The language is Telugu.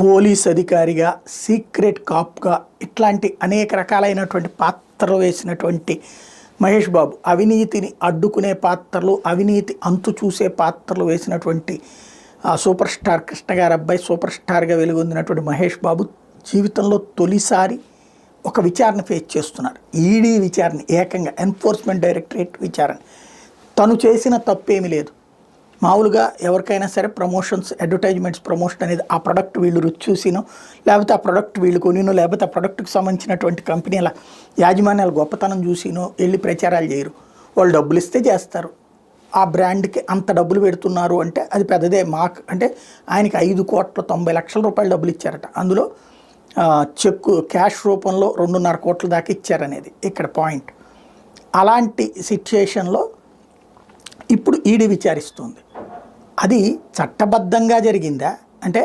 పోలీస్ అధికారిగా సీక్రెట్ కాప్గా ఇట్లాంటి అనేక రకాలైనటువంటి పాత్రలు వేసినటువంటి మహేష్ బాబు అవినీతిని అడ్డుకునే పాత్రలు అవినీతి అంతు చూసే పాత్రలు వేసినటువంటి ఆ సూపర్ స్టార్ కృష్ణ గారి అబ్బాయి సూపర్ స్టార్గా వెలుగొందినటువంటి మహేష్ బాబు జీవితంలో తొలిసారి ఒక విచారణ ఫేస్ చేస్తున్నారు. ఈడీ విచారణ ఏకంగా ఎన్ఫోర్స్మెంట్ డైరెక్టరేట్ విచారణ. తను చేసిన తప్పేమీ లేదు. మామూలుగా ఎవరికైనా సరే ప్రమోషన్స్ అడ్వర్టైజ్మెంట్స్ ప్రమోషన్ అనేది ఆ ప్రొడక్ట్ వీళ్ళు రుచి చూసినో లేకపోతే ఆ ప్రొడక్ట్ వీళ్ళు కొనినో లేకపోతే ఆ ప్రొడక్ట్కి సంబంధించినటువంటి కంపెనీల యాజమాన్యాల గొప్పతనం చూసినో వెళ్ళి ప్రచారాలు చేయరు. వాళ్ళు డబ్బులు ఇస్తే చేస్తారు. ఆ బ్రాండ్కి అంత డబ్బులు పెడుతున్నారు అంటే అది పెద్దదే. మాకు అంటే ఆయనకి ఐదు కోట్ల తొంభై లక్షల రూపాయలు డబ్బులు ఇచ్చారట. అందులో చెక్కు క్యాష్ రూపంలో రెండున్నర కోట్ల దాకా ఇచ్చారనేది ఇక్కడ పాయింట్. అలాంటి సిచ్యుయేషన్లో ఇప్పుడు ఈడీ విచారిస్తుంది. అది చట్టబద్ధంగా జరిగిందా? అంటే